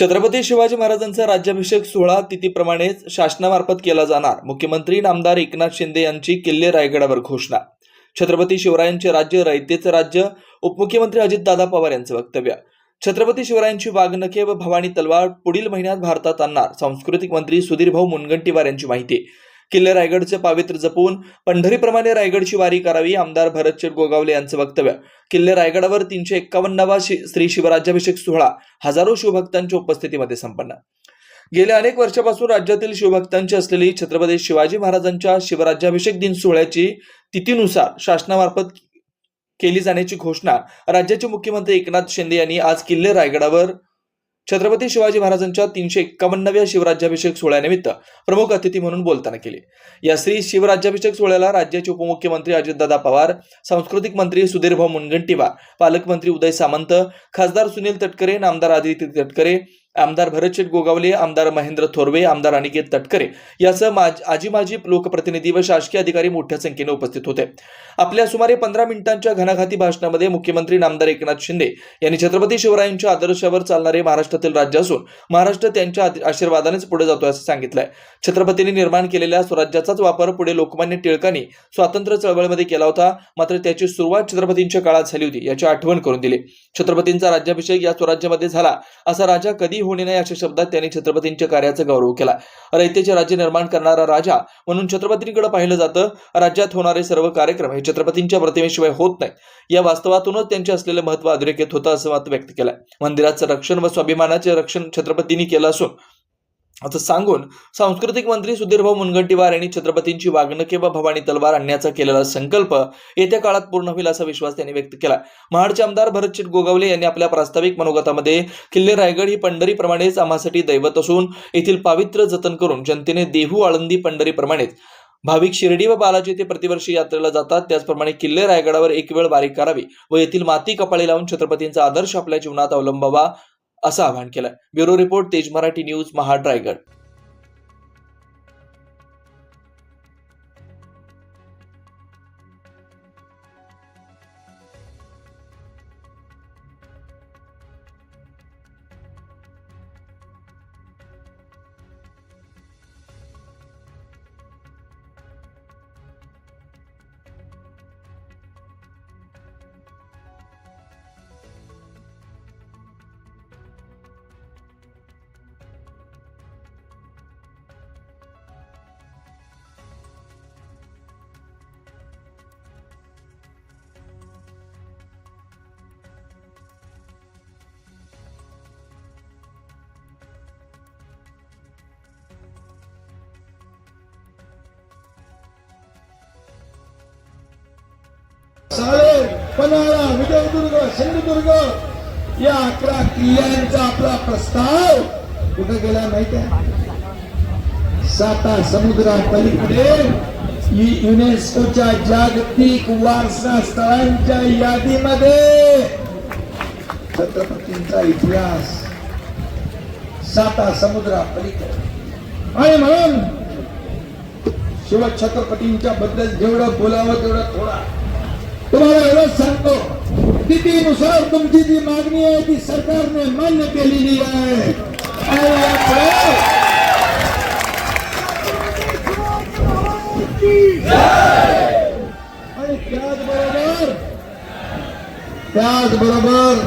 छत्रपती शिवाजी महाराजांचा राज्याभिषेक सोहळा तिथीप्रमाणेच शासनामार्फत केला जाणार. मुख्यमंत्री नामदार एकनाथ शिंदे यांची किल्ले रायगडावर घोषणा. छत्रपती शिवरायांचे राज्य रयतेचं राज्य उपमुख्यमंत्री अजितदादा पवार यांचं वक्तव्य. छत्रपती शिवरायांची वाघनखे व भवानी तलवार पुढील महिन्यात भारतात आणणार. सांस्कृतिक मंत्री सुधीरभाऊ मुनगंटीवार यांची माहिती. किल्ले रायगडचे पावित्र्य जपून पंढरीप्रमाणे रायगडची वारी करावी आमदार भरत गोगावले यांचं वक्तव्य. किल्ले रायगडावर तीनशे एक्कावन्नावा शि श्री शिवराज्याभिषेक सोहळा हजारो शिवभक्तांच्या उपस्थितीमध्ये संपन्न. गेल्या अनेक वर्षापासून राज्यातील शिवभक्तांची असलेली छत्रपती शिवाजी महाराजांच्या शिवराज्याभिषेक दिन सोहळ्याची तिथीनुसार शासनामार्फत केली जाण्याची घोषणा राज्याचे मुख्यमंत्री एकनाथ शिंदे यांनी आज किल्ले रायगडावर छत्रपती शिवाजी महाराजांच्या तीनशे एक्कावन्नाव्या शिवराज्याभिषेक सोहळ्यानिमित्त प्रमुख अतिथी म्हणून बोलताना केली. या श्री शिवराज्याभिषेक सोहळ्याला राज्याचे उपमुख्यमंत्री अजितदादा पवार सांस्कृतिक मंत्री सुधीरभाऊ मुनगंटीवार पालकमंत्री उदय सामंत खासदार सुनील तटकरे नामदार आदित्य तटकरे आमदार भरतशेठ गोगावले आमदार महेंद्र थोरवे आमदार अनिकेत तटकरे यासह माज आजी माजी लोकप्रतिनिधी व शासकीय अधिकारी मोठ्या संख्येने उपस्थित होते. आपल्या सुमारे पंधरा मिनिटांच्या घणाघाती भाषणामध्ये मुख्यमंत्री नामदार एकनाथ शिंदे यांनी छत्रपती शिवरायांच्या आदर्शावर चालणारे महाराष्ट्रातील राज्य असून महाराष्ट्र त्यांच्या आशीर्वादानेच पुढे जातोय असं सांगितलंय. छत्रपतींनी निर्माण केलेल्या स्वराज्याचाच वापर पुढे लोकमान्य टिळकांनी स्वातंत्र्य चळवळीमध्ये केला होता मात्र त्याची सुरुवात छत्रपतींच्या काळात झाली होती याची आठवण करून दिली. छत्रपतींचा राज्याभिषेक या स्वराज्यामध्ये झाला असा राजा कधी होणे नाही अशा शब्दात त्यांनी छत्रपतींच्या कार्याचा गौरव केला. रयतेचे राज्य निर्माण करणारा राजा म्हणून छत्रपतींकडे पाहिलं जातं राज्यात होणारे सर्व कार्यक्रम हे छत्रपतींच्या प्रतिमेशिवाय होत नाही या वास्तवातूनच त्यांचे असलेले महत्त्व अधोरेखित होतं असं मत व्यक्त केलंय. मंदिराचं रक्षण व स्वाभिमानाचे रक्षण छत्रपतींनी केलं असून असं सांगून सांस्कृतिक मंत्री सुधीरभाऊ मुनगंटीवार यांनी छत्रपतींची वागणके व भवानी तलवार आणण्याचा केलेला संकल्प येत्या काळात पूर्ण होईल असा विश्वास त्यांनी व्यक्त केला. महाडचे आमदार भरतचिट गोगावले यांनी आपल्या प्रास्ताविक मनोगतामध्ये किल्ले रायगड ही पंढरीप्रमाणेच आम्हासाठी दैवत असून येथील पावित्र्य जतन करून जनतेने देहू आळंदी पंढरीप्रमाणेच भाविक शिर्डी व बालाजी ते प्रतिवर्षी यात्रेला जातात. त्याचप्रमाणे किल्ले रायगडावर एक वेळ बारीक करावी व येथील माती कपाळी लावून छत्रपतींचा आदर्श आपल्या जीवनात अवलंबावा असं आवाहन केलं bureau report Tej Marathi news Mahad Raigad Panhala Vijaydurg Sindhudurg या अकरा किल्ल्यांचा आपला प्रस्ताव कुठे गेला माहिती आहे? साता समुद्रा पलीकडे युनेस्कोच्या जागतिक वारसा स्थळांच्या यादीमध्ये छत्रपतींचा इतिहास साता समुद्रा पलीकडे आणि म्हणून शिवछत्रपतींच्या बद्दल जेवढं बोलावं तेवढं थोडा. तुम्हाला तिथीनुसार तुमची जी मागणी आहे ती सरकारने मान्य केलेली आहे. आणि त्याचबरोबर त्याचबरोबर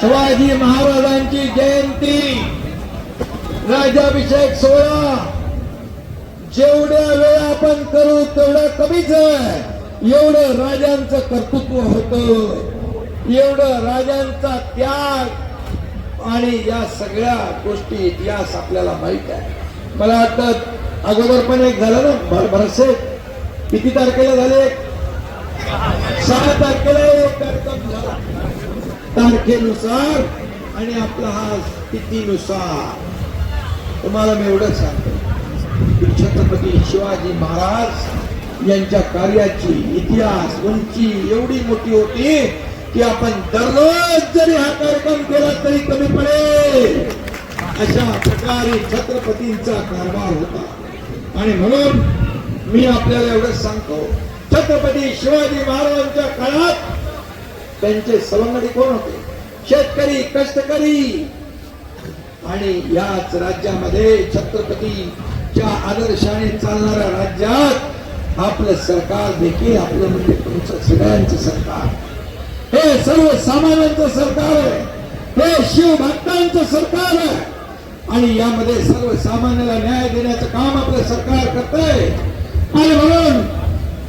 शिवाजी महाराजांची जयंती राज्याभिषेक सोहळा जेवढ्या वेळा आपण करू तेवढं कमीच आहे. एवढं राजांचं कर्तृत्व होतं. एवढं राजांचा त्याग. आणि या सगळ्या गोष्टी इतिहास आपल्याला माहीत आहे. मला वाटतं अगोदर पण एक झालं ना भर भरसे. किती तारखेला झाले? सहा तारखेला एक कार्यक्रम झाला. तारखेनुसार आणि आपला हा स्थितीनुसार. तुम्हाला मी एवढंच सांगतो. छत्रपती शिवाजी महाराज यांच्या कार्याची इतिहास उंची एवढी मोठी होती की आपण दररोज जरी हा कार्यक्रम केला तरी कमी पडेल. अशा प्रकारे छत्रपतींचा कारभार होता. आणि म्हणून मी आपल्याला एवढंच सांगतो छत्रपती शिवाजी महाराजांच्या काळात त्यांचे सवंगडी कोण होते? शेतकरी कष्टकरी. आणि याच राज्यामध्ये छत्रपतीच्या आदर्शाने चालणाऱ्या राज्यात आपलं सरकार देखील आपलं म्हणजे तुमचं सगळ्यांचं सरकार. हे सर्वसामान्यांचं सरकार आहे. हे शिवभक्तांचं सरकार आहे. आणि यामध्ये सर्वसामान्याला न्याय देण्याचं काम आपलं सरकार करतंय. आणि म्हणून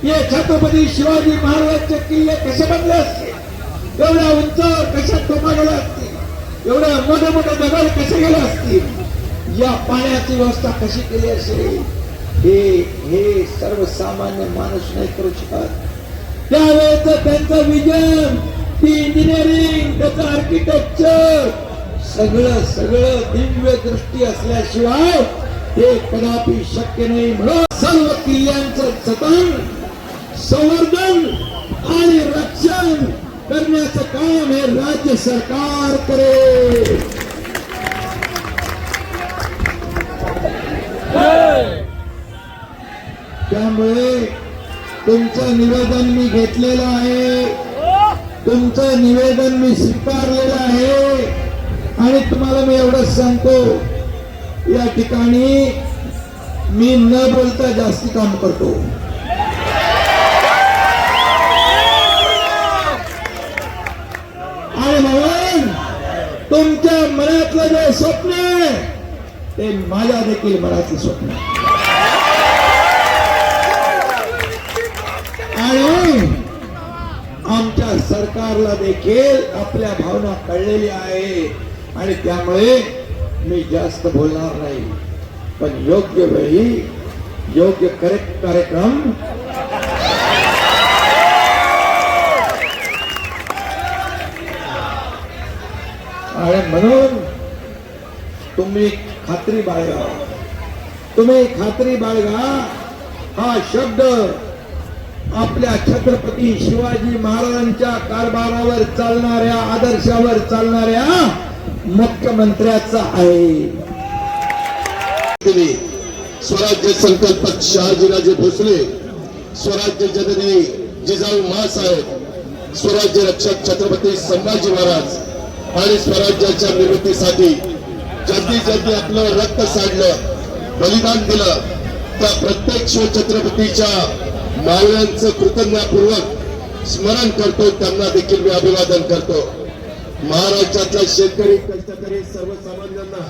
हे छत्रपती शिवाजी महाराजांचे किल्ले कसे बनले असतील एवढ्या उंचावर कशा तोफा गेल्या असतील? एवढ्या मोठे मोठे दगड कसे गेले असतील? या पाण्याची व्यवस्था कशी केली असेल? हे हे सर्वसामान्य माणूस नाही करू शकत. त्यावेळेच त्यांचं विजन ती इंजिनिअरिंग त्याचं आर्किटेक्चर सगळं सगळं दिव्य दृष्टी असल्याशिवाय ते कदापि शक्य नाही म्हणून सर्व किल्ल्यांचं जतन संवर्धन आणि रक्षण करण्याचं काम हे राज्य सरकार करेल. त्यामुळे तुमचं निवेदन मी घेतलेलं आहे. तुमचं निवेदन मी स्वीकारलेलं आहे. आणि तुम्हाला मी एवढंच सांगतो या ठिकाणी मी न बोलता जास्ती काम करतो. आणि म्हणून तुमच्या मनातलं जे स्वप्न आहे ते माझ्या देखील मनातलं स्वप्न आहे. आणि आमच्या सरकारला देखील आपल्या भावना कळलेली आहे. आणि त्यामुळे मी जास्त बोलणार नाही. पण योग्य वेळी योग्य करेक्ट कार्यक्रम आणि म्हणून तुम्ही खात्री बाळगा. तुम्ही खात्री बाळगा. हा शब्द आपल्या छत्रपती शिवाजी महाराजांच्या कारभारावर चालणाऱ्या आदर्शावर चालणाऱ्या मुख्यमंत्र्याचा आहे. स्वराज्य संकल्पक शहाजीराजे भोसले स्वराज्य जननी जिजाऊ महासाहेब स्वराज्य रक्षक छत्रपती संभाजी महाराज आणि स्वराज्याच्या निर्मितीसाठी ज्यांनी ज्यांनी आपलं रक्त साडलं बलिदान दिलं त्या प्रत्येक शिवछत्रपतीच्या मावळ्यांचं कृतज्ञतापूर्वक स्मरण करतो त्यांना देखील मी अभिवादन करतो. महाराष्ट्राचा शेतकरी कष्टकरी सर्वसामान्यांना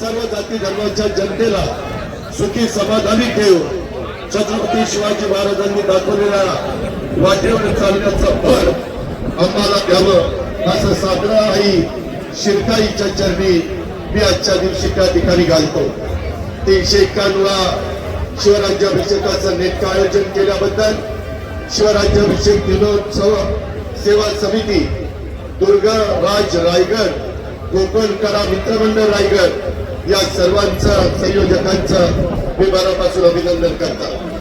सर्व जाती धर्माच्या जनतेला सुखी समाधानी ठेव छत्रपती शिवाजी महाराजांनी दाखवलेला वाटेवर चालण्याचं बळ आम्हाला द्यावं असं साजरा आई शिरकाईच्या चरणी मी आजच्या दिवशी त्या ठिकाणी घालतो. तीनशे एक्क्याण्णव शिवराज्याभिषेकाचं नेटकं आयोजन केल्याबद्दल शिवराज्याभिषेक दिनोत्सव सेवा समिती दुर्ग राज रायगड कोकण कला मित्रमंडळ रायगड या सर्वांचं संयोजकांचं मी मनापासून अभिनंदन करतात